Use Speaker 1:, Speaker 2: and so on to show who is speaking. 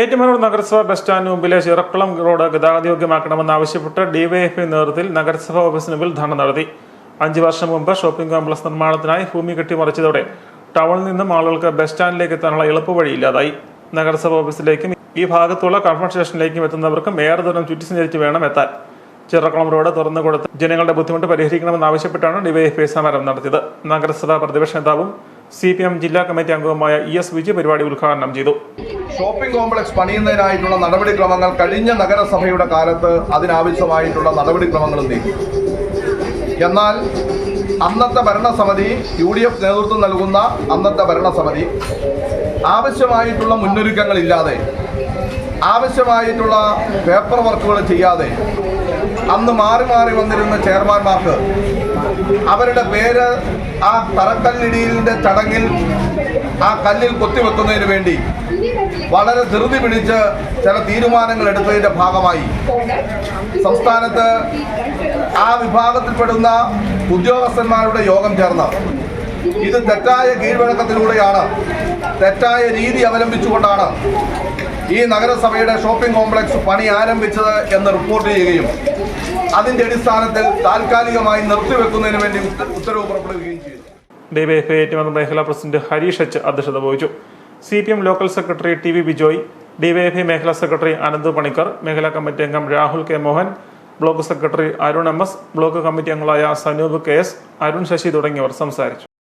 Speaker 1: ഏറ്റുമാനൂർ നഗരസഭ ബസ് സ്റ്റാൻഡിന് മുമ്പിലെ ചിറക്കുളം റോഡ് ഗതാഗതയോഗ്യമാക്കണമെന്നാവശ്യപ്പെട്ട് ഡിവൈഎഫ്ഐ നേതൃത്വത്തിൽ നഗരസഭ ഓഫീസിന് മുമ്പിൽ ധർണ നടത്തി. അഞ്ചു വർഷം മുമ്പ് ഷോപ്പിംഗ് കോംപ്ലക്സ് നിർമ്മാണത്തിനായി ഭൂമി കെട്ടിമറിച്ചതോടെ ടൗണിൽ നിന്നും ആളുകൾക്ക് ബസ് സ്റ്റാൻഡിലേക്ക് എത്താനുള്ള എളുപ്പവഴി ഇല്ലാതായി. നഗരസഭ ഓഫീസിലേക്കും ഈ ഭാഗത്തുള്ള കൺഫർട്ട് സ്റ്റേഷനിലേക്കും എത്തുന്നവർക്കും ഏറെ ദൂരം ചുറ്റി സഞ്ചരിച്ച് വേണം എത്താൻ. ചിറക്കുളം റോഡ് തുറന്നു കൊടുത്ത് ജനങ്ങളുടെ ബുദ്ധിമുട്ട് പരിഹരിക്കണമെന്നാവശ്യപ്പെട്ടാണ് ഡിവൈഎഫ്ഐ സമരം നടത്തിയത്. നഗരസഭാ പ്രതിപക്ഷ നേതാവും സി പി എം ജില്ലാ കമ്മിറ്റി അംഗവുമായ ഇ എസ് വിജയ് പരിപാടി ഉദ്ഘാടനം ചെയ്തു.
Speaker 2: ഷോപ്പിംഗ് കോംപ്ലക്സ് പണിയുന്നതിനായിട്ടുള്ള നടപടിക്രമങ്ങൾ കഴിഞ്ഞ നഗരസഭയുടെ കാലത്ത് അതിനാവശ്യമായിട്ടുള്ള നടപടിക്രമങ്ങളും നീക്കി. എന്നാൽ അന്നത്തെ ഭരണസമിതി യു ഡി എഫ് നേതൃത്വം നൽകുന്ന അന്നത്തെ ഭരണസമിതി ആവശ്യമായിട്ടുള്ള മുന്നൊരുക്കങ്ങളില്ലാതെ ആവശ്യമായിട്ടുള്ള പേപ്പർ വർക്കുകൾ ചെയ്യാതെ അന്ന് മാറി മാറി വന്നിരുന്ന ചെയർമാൻമാർക്ക് അവരുടെ പേര് ആ തറക്കല്ലിടിയിലിന്റെ ചടങ്ങിൽ ആ കല്ലിൽ കൊത്തിവെക്കുന്നതിന് വേണ്ടി വളരെ ധൃതി പിടിച്ച് ചില തീരുമാനങ്ങൾ എടുത്തതിന്റെ ഭാഗമായി. സംസ്ഥാനത്ത് ആ വിഭാഗത്തിൽപ്പെടുന്ന ഉദ്യോഗസ്ഥന്മാരുടെ യോഗം ചേർന്ന്. ഇത് തെറ്റായ കീഴ്വഴക്കത്തിലൂടെയാണ്. തെറ്റായ രീതി അവലംബിച്ചുകൊണ്ടാണ് ഈ നഗരസഭയുടെ ഷോപ്പിംഗ് കോംപ്ലക്സ് പണി ആരംഭിച്ചത് എന്ന് റിപ്പോർട്ട് ചെയ്യുകയും അതിന്റെ അടിസ്ഥാനത്തിൽ താൽക്കാലികമായി നിർത്തിവെക്കുന്നതിന് വേണ്ടി ഉത്ത- ഉത്തരവ് പുറപ്പെടുവിക്കുകയും ചെയ്തു
Speaker 1: ഡിവൈഎഫ്ഐ ഏറ്റുമാനൂർ മേഖലാ പ്രസിഡന്റ് ഹരീഷ് എച്ച് അധ്യക്ഷത വഹിച്ചു. C P M local secretary T V Bijoy DYFI മേഖലാ സെക്രട്ടറി അനന്ത് പണിക്കർ മേഖലാ കമ്മിറ്റി അംഗം Rahul K Mohan block secretary Arun M S block committee അംഗങ്ങളായ സനൂപ് കെ എസ് അരുൺ ശശി തുടങ്ങിയവർ സംസാരിച്ചു.